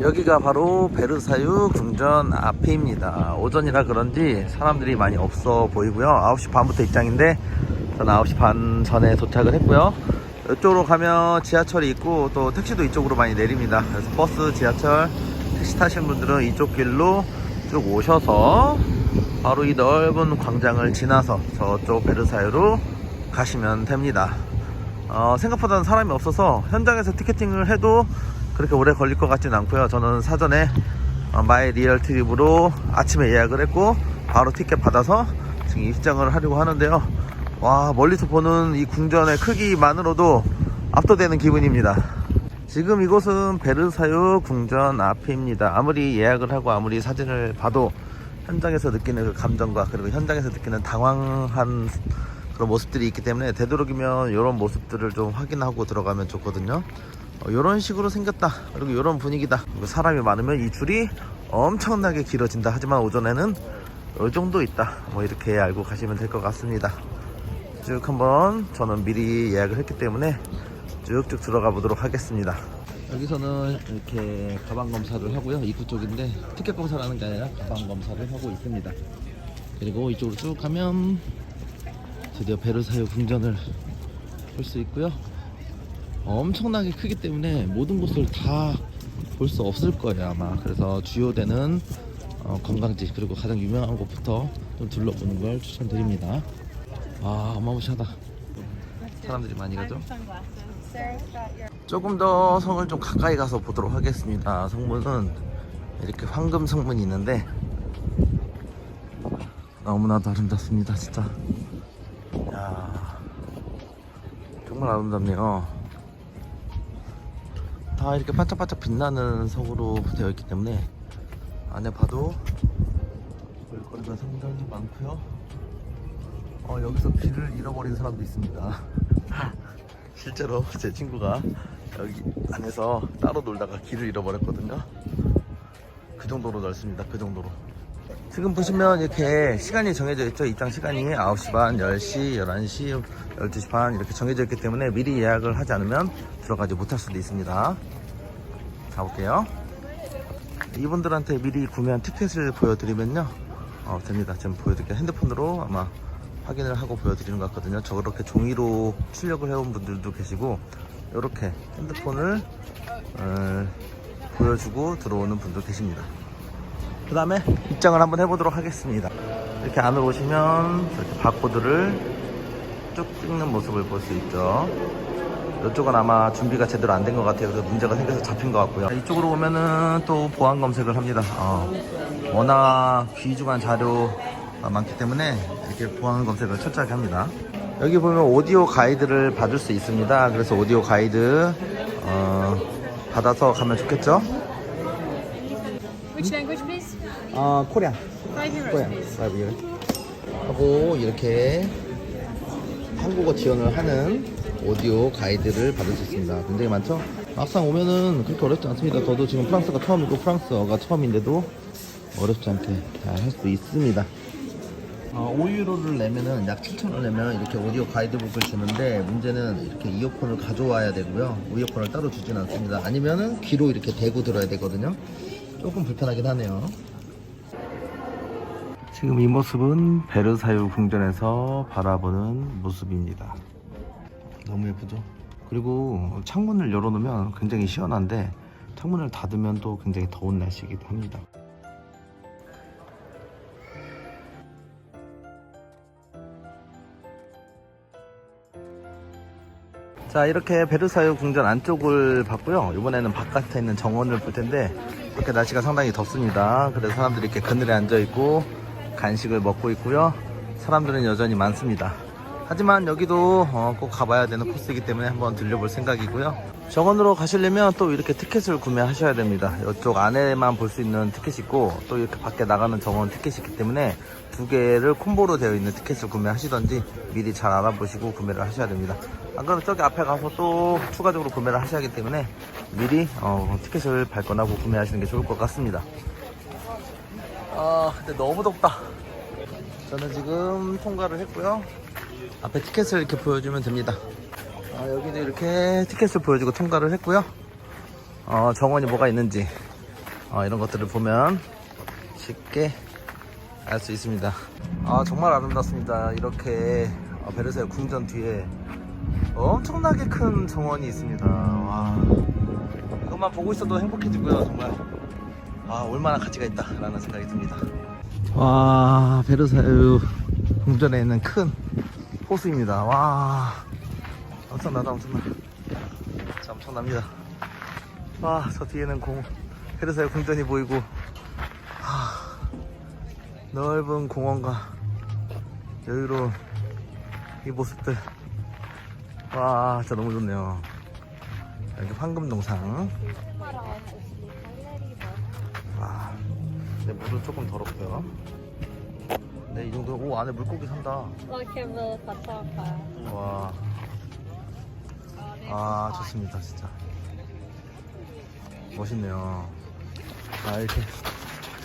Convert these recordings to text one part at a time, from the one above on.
여기가 바로 베르사유 궁전 앞입니다. 오전이라 그런지 사람들이 많이 없어 보이고요. 9시 반부터 입장인데 저는 9시 반 전에 도착을 했고요. 이쪽으로 가면 지하철이 있고 또 택시도 이쪽으로 많이 내립니다. 그래서 버스, 지하철, 택시 타시는 분들은 이쪽 길로 쭉 오셔서 바로 이 넓은 광장을 지나서 저쪽 베르사유로 가시면 됩니다. 어, 생각보다는 사람이 없어서 현장에서 티켓팅을 해도 그렇게 오래 걸릴 것 같지는 않고요. 저는 사전에 어, 마이 리얼 트립으로 아침에 예약을 했고 바로 티켓 받아서 지금 입장을 하려고 하는데요. 와 멀리서 보는 이 궁전의 크기만으로도 압도되는 기분입니다. 지금 이곳은 베르사유 궁전 앞입니다. 아무리 예약을 하고 아무리 사진을 봐도 현장에서 느끼는 그 감정과 그리고 현장에서 느끼는 당황한 그런 모습들이 있기 때문에 되도록이면 이런 모습들을 좀 확인하고 들어가면 좋거든요. 이런 식으로 생겼다. 그리고 이런 분위기다. 그리고 사람이 많으면 이 줄이 엄청나게 길어진다. 하지만 오전에는 이 정도 있다. 뭐 이렇게 알고 가시면 될 것 같습니다. 쭉 한번 저는 미리 예약을 했기 때문에 쭉쭉 들어가 보도록 하겠습니다. 여기서는 이렇게 가방 검사를 하고요. 입구 쪽인데 티켓 검사를 하는 게 아니라 가방 검사를 하고 있습니다. 그리고 이쪽으로 쭉 가면 드디어 베르사유 궁전을 볼 수 있고요. 엄청나게 크기 때문에 모든 곳을 다 볼 수 없을 거예요 아마. 그래서 주요되는 어, 관광지 그리고 가장 유명한 곳부터 좀 둘러보는 걸 추천드립니다. 아 어마무시하다. 사람들이 많이 가죠? 조금 더 성을 좀 가까이 가서 보도록 하겠습니다. 성문은 이렇게 황금 성문이 있는데 너무나도 아름답습니다, 진짜. 야 정말 아름답네요. 다 이렇게 반짝반짝 빛나는 성으로 되어 있기 때문에 안에 봐도 볼거리가 상당히 많고요. 어, 여기서 길을 잃어버린 사람도 있습니다. 실제로 제 친구가 여기 안에서 따로 놀다가 길을 잃어버렸거든요. 그 정도로 넓습니다. 그 정도로. 지금 보시면 이렇게 시간이 정해져 있죠. 입장 시간이 9시 반, 10시, 11시, 12시 반 이렇게 정해져 있기 때문에 미리 예약을 하지 않으면 들어가지 못할 수도 있습니다. 가볼게요. 이분들한테 미리 구매한 티켓을 보여드리면요. 어, 됩니다. 지금 보여드릴게요. 핸드폰으로 아마 확인을 하고 보여드리는 것 같거든요. 저렇게 종이로 출력을 해온 분들도 계시고, 이렇게 핸드폰을 어, 보여주고 들어오는 분도 계십니다. 그 다음에 입장을 한번 해보도록 하겠습니다. 이렇게 안으로 오시면 이렇게 바코드를 쭉 찍는 모습을 볼 수 있죠. 이쪽은 아마 준비가 제대로 안 된 것 같아요. 그래서 문제가 생겨서 잡힌 것 같고요. 이쪽으로 오면은 또 보안 검색을 합니다. 어, 워낙 귀중한 자료가 많기 때문에 이렇게 보안 검색을 철저하게 합니다. 여기 보면 오디오 가이드를 받을 수 있습니다. 그래서 오디오 가이드 어, 받아서 가면 좋겠죠? Which language, please? 아, 코리아. Five euros, 코리아. please. 라이브 이래. 하고 이렇게 한국어 지원을 하는 오디오 가이드를 받을 수 있습니다. 굉장히 많죠? 막상 오면은 그렇게 어렵지 않습니다. 저도 지금 프랑스가 처음이고 프랑스어가 처음인데도 어렵지 않게 잘 할 수 있습니다. 어, 5유로를 내면은 약 7,000원 내면 이렇게 오디오 가이드북을 주는데 문제는 이렇게 이어폰을 가져와야 되고요. 이어폰을 따로 주진 않습니다. 아니면은 귀로 이렇게 대고 들어야 되거든요. 조금 불편하긴 하네요. 지금 이 모습은 베르사유 궁전에서 바라보는 모습입니다. 너무 예쁘죠? 그리고 창문을 열어놓으면 굉장히 시원한데 창문을 닫으면 또 굉장히 더운 날씨이기도 합니다. 자 이렇게 베르사유 궁전 안쪽을 봤고요 이번에는 바깥에 있는 정원을 볼 텐데 이렇게 날씨가 상당히 덥습니다 그래서 사람들이 이렇게 그늘에 앉아 있고 간식을 먹고 있고요 사람들은 여전히 많습니다 하지만 여기도 어, 꼭 가봐야 되는 코스이기 때문에 한번 들려볼 생각이고요. 정원으로 가시려면 또 이렇게 티켓을 구매하셔야 됩니다. 이쪽 안에만 볼 수 있는 티켓이 있고 또 이렇게 밖에 나가는 정원 티켓이 있기 때문에 두 개를 콤보로 되어 있는 티켓을 구매하시던지 미리 잘 알아보시고 구매를 하셔야 됩니다. 안 그러면 저기 앞에 가서 또 추가적으로 구매를 하셔야 하기 때문에 미리 어, 티켓을 발권하고 구매하시는 게 좋을 것 같습니다. 아 근데 너무 덥다. 저는 지금 통과를 했고요 앞에 티켓을 이렇게 보여주면 됩니다 아, 여기도 이렇게 티켓을 보여주고 통과를 했고요 어, 정원이 뭐가 있는지 어, 이런 것들을 보면 쉽게 알 수 있습니다. 아 정말 아름답습니다. 이렇게 어, 베르사유 궁전 뒤에 엄청나게 큰 정원이 있습니다. 와 이것만 보고 있어도 행복해지고요. 정말 아 얼마나 가치가 있다라는 생각이 듭니다. 와 베르사유 궁전에 있는 큰 호수입니다. 와 엄청나다 엄청나. 진짜 엄청납니다. 와 저 뒤에는 공 베르사유 궁전이 보이고 하, 넓은 공원과 여유로운 이 모습들 와 진짜 너무 좋네요. 여기 황금동상 아, 내 물은 조금 더럽고요. 네, 이 정도, 오, 안에 물고기 산다. Lockable Patoka. 와. 아, 좋습니다, 진짜. 멋있네요. 아, 이렇게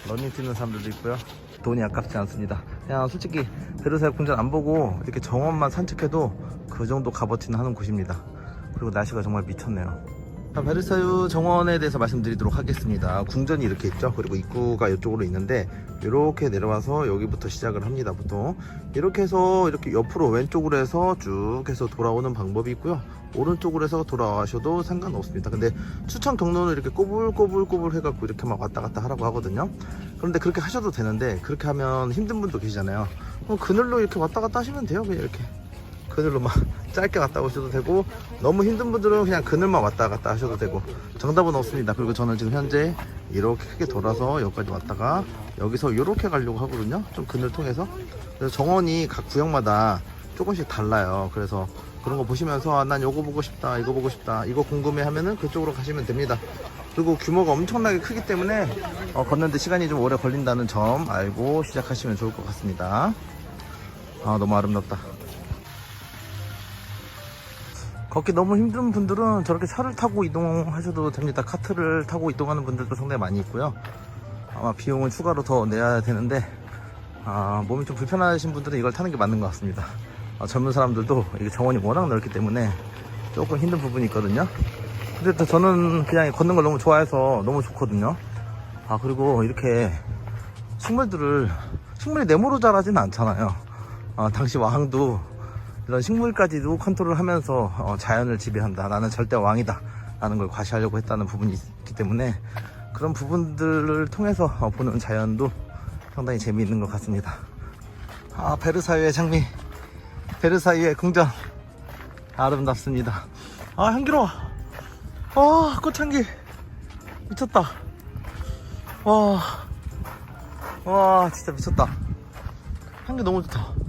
러닝 뛰는 사람들도 있고요. 돈이 아깝지 않습니다. 그냥 솔직히 베르사유 궁전 안 보고 이렇게 정원만 산책해도 그 정도 값어치는 하는 곳입니다. 그리고 날씨가 정말 미쳤네요. 자, 베르사유 정원에 대해서 말씀드리도록 하겠습니다. 궁전이 이렇게 있죠. 그리고 입구가 이쪽으로 있는데 이렇게 내려와서 여기부터 시작을 합니다. 보통 이렇게 해서 이렇게 옆으로 왼쪽으로 해서 쭉 해서 돌아오는 방법이 있고요. 오른쪽으로 해서 돌아와셔도 상관없습니다. 근데 추천 경로는 이렇게 꼬불꼬불꼬불 해갖고 이렇게 막 왔다 갔다 하라고 하거든요. 그런데 그렇게 하셔도 되는데 그렇게 하면 힘든 분도 계시잖아요. 그럼 그늘로 이렇게 왔다 갔다 하시면 돼요. 그냥 이렇게. 그늘로 막 짧게 갔다 오셔도 되고 너무 힘든 분들은 그냥 그늘만 왔다 갔다 하셔도 되고 정답은 없습니다. 그리고 저는 지금 현재 이렇게 크게 돌아서 여기까지 왔다가 여기서 이렇게 가려고 하거든요. 좀 그늘 통해서. 그래서 정원이 각 구역마다 조금씩 달라요. 그래서 그런 거 보시면서 아, 난 요거 보고 싶다 이거 보고 싶다 이거 궁금해 하면은 그쪽으로 가시면 됩니다. 그리고 규모가 엄청나게 크기 때문에 어, 걷는데 시간이 좀 오래 걸린다는 점 알고 시작하시면 좋을 것 같습니다. 아 너무 아름답다 걷기 너무 힘든 분들은 저렇게 차를 타고 이동하셔도 됩니다. 카트를 타고 이동하는 분들도 상당히 많이 있고요. 아마 비용은 추가로 더 내야 되는데 아, 몸이 좀 불편하신 분들은 이걸 타는 게 맞는 것 같습니다. 아, 젊은 사람들도 이게 정원이 워낙 넓기 때문에 조금 힘든 부분이 있거든요. 근데 또 저는 그냥 걷는 걸 너무 좋아해서 너무 좋거든요. 아 그리고 이렇게 식물들을 식물이 네모로 자라지는 않잖아요. 아, 당시 왕도 이런 식물까지도 컨트롤하면서 어, 자연을 지배한다. 나는 절대 왕이다. 라는 걸 과시하려고 했다는 부분이 있기 때문에 그런 부분들을 통해서 어, 보는 자연도 상당히 재미있는 것 같습니다. 아, 베르사유의 장미, 베르사유의 궁전. 아름답습니다. 아, 향기로워. 아, 꽃향기. 미쳤다. 와, 와, 진짜 미쳤다. 향기 너무 좋다.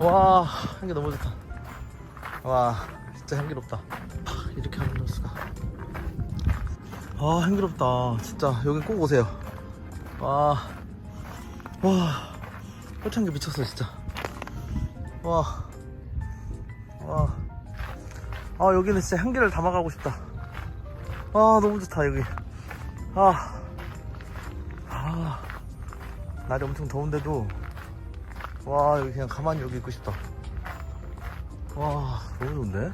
와 향기 너무 좋다 와 진짜 향기롭다. 하, 이렇게 아름다울 수가. 아 향기롭다. 진짜 여기 꼭 오세요. 와와 꽃향기 미쳤어 진짜. 와 와. 아 여기는 진짜 향기를 담아가고 싶다. 아 너무 좋다 여기. 아, 아 날이 엄청 더운데도. 와 여기 그냥 가만히 여기 있고 싶다 와 너무 좋은데?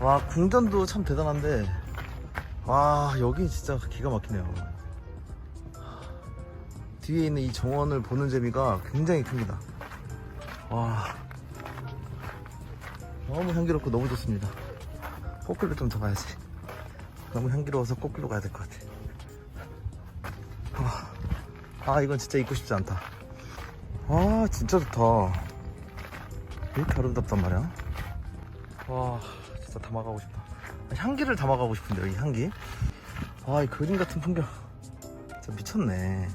와 궁전도 참 대단한데. 와 여기 진짜 기가 막히네요. 뒤에 있는 이 정원을 보는 재미가 굉장히 큽니다. 와 너무 향기롭고 너무 좋습니다. 꽃길로 좀 더 가야지. 너무 향기로워서 꽃길로 가야 될 것 같아. 아 이건 진짜 잊고 싶지 않다. 아 진짜 좋다 이렇게 아름답단 말이야. 와 진짜 담아가고 싶다. 향기를 담아가고 싶은데 여기 향기? 와 이 그림 같은 풍경. 진짜 미쳤네